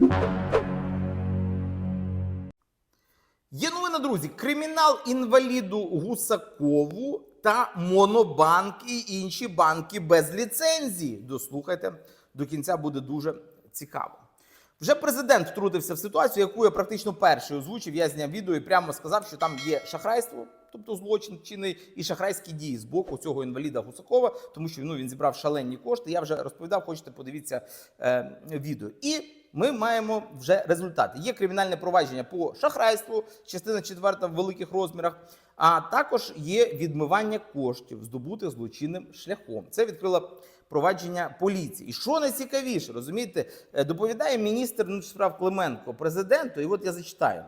Є новина, друзі. Кримінал інваліду Гусакову та Монобанк і інші банки без ліцензії. Дослухайте, до кінця буде дуже цікаво. Вже президент втрутився в ситуацію, яку я практично перший озвучив. Я зняв відео і прямо сказав, що там є шахрайство, тобто злочин чинний і шахрайські дії з боку цього інваліда Гусакова, тому що ну, він зібрав шалені кошти. Я вже розповідав, хочете подивіться е, відео. І ми маємо вже результати. Є кримінальне провадження по шахрайству, частина четверта в великих розмірах. А також є відмивання коштів, здобутих злочинним шляхом. Це відкрило провадження поліції. І що найцікавіше, розумієте, Е, доповідає міністр справ Клименко президенту, і от я зачитаю.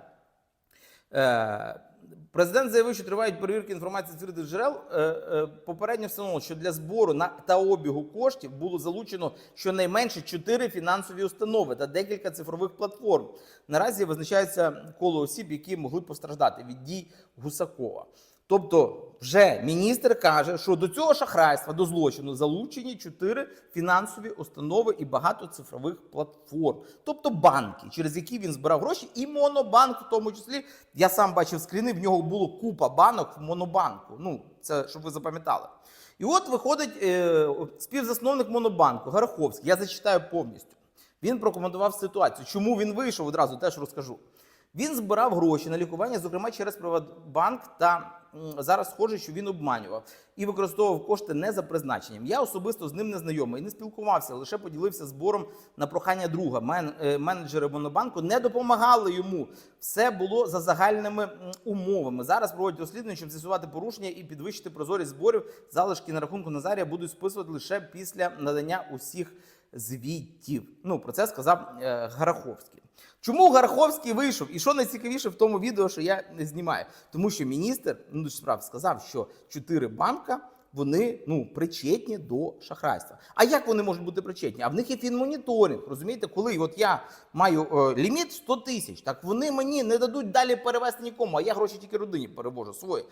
Президент заявив, що тривають перевірки інформації з відкритих джерел. Е, е, Попередньо встановлено, що для збору на та обігу коштів було залучено щонайменше чотири фінансові установи та декілька цифрових платформ. Наразі визначається коло осіб, які могли постраждати від дій Гусакова. Тобто, вже міністр каже, що до цього шахрайства, до злочину залучені чотири фінансові установи і багато цифрових платформ, тобто банки, через які він збирав гроші, і монобанк, в тому числі. Я сам бачив скріни, в нього було купа банок в монобанку. Ну, це щоб ви запам'ятали. І от виходить е, співзасновник монобанку Гараховський. Я зачитаю повністю. Він прокоментував ситуацію. Чому він вийшов одразу, теж розкажу. Він збирав гроші на лікування, зокрема через Приватбанк, та зараз схоже, що він обманював і використовував кошти не за призначенням. Я особисто з ним не знайомий, не спілкувався, лише поділився збором на прохання друга. Е, менеджери Монобанку не допомагали йому. Все було за загальними умовами. Зараз проводять розслідування, щоб з'ясувати порушення і підвищити прозорість зборів. Залишки на рахунку Назарія будуть списувати лише після надання усіх звітів. Ну про це сказав е, Гараховський. Чому Гараховський вийшов? І що найцікавіше в тому відео, що я не знімаю? Тому що міністр ну, справ сказав, що чотири банка вони ну причетні до шахрайства. А як вони можуть бути причетні? А в них є фінмоніторинг. Розумієте, коли от я маю е, ліміт 100 тисяч, так вони мені не дадуть далі перевести нікому, а я гроші тільки родині перевожу свої.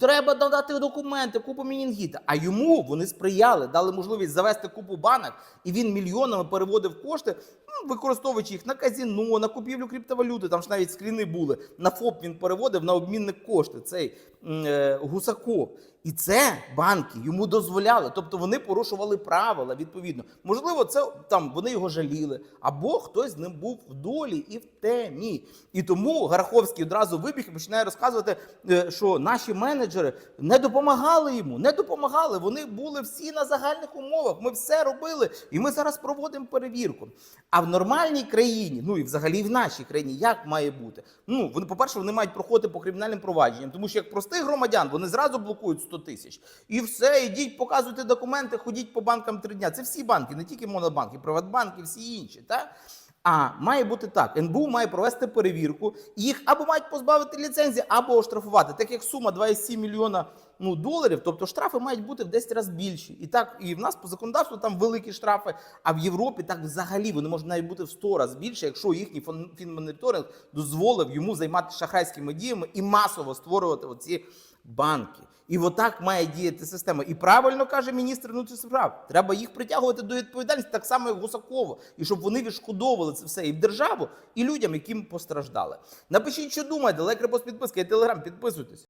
Треба додати документи, купу мінінгіта. А йому вони сприяли, дали можливість завести купу банок, і він мільйонами переводив кошти, ну, використовуючи їх на казіно, на купівлю криптовалюти. Там ж навіть скріни були. На ФОП він переводив на обмінник кошти. Цей е, Гусаков. І це банки йому дозволяли. Тобто вони порушували правила відповідно. Можливо, це там вони його жаліли, або хтось з ним був в долі і в темі. І тому Гараховський одразу вибіг і починає розказувати, е, що наші менеджери не допомагали йому, не допомагали. Вони були всі на загальних умовах. Ми все робили, і ми зараз проводимо перевірку. А в нормальній країні, ну і взагалі в нашій країні, як має бути? Ну вони, по-перше, вони мають проходити по кримінальним провадженням, тому що як простих громадян вони зразу блокують 100 тисяч. І все, ідіть, показуйте документи, ходіть по банкам три дня. Це всі банки, не тільки Монобанк, і Приватбанк, і всі інші. Та? А має бути так: НБУ має провести перевірку, їх або мають позбавити ліцензії, або оштрафувати. Так як сума 2,7 мільйона ну, доларів, тобто штрафи мають бути в 10 разів більші. І так, і в нас по законодавству там великі штрафи, а в Європі так взагалі вони можуть навіть бути в 100 разів більше, якщо їхній фінмоніторинг дозволив йому займатися шахрайськими діями і масово створювати оці банки. І отак має діяти система. І правильно каже міністр внутрішніх справ. Треба їх притягувати до відповідальності, так само як Гусакова, і щоб вони відшкодовували це все і в державу, і людям, яким постраждали. Напишіть, що думаєте, лайк, репост, підписка і телеграм, підписуйтесь.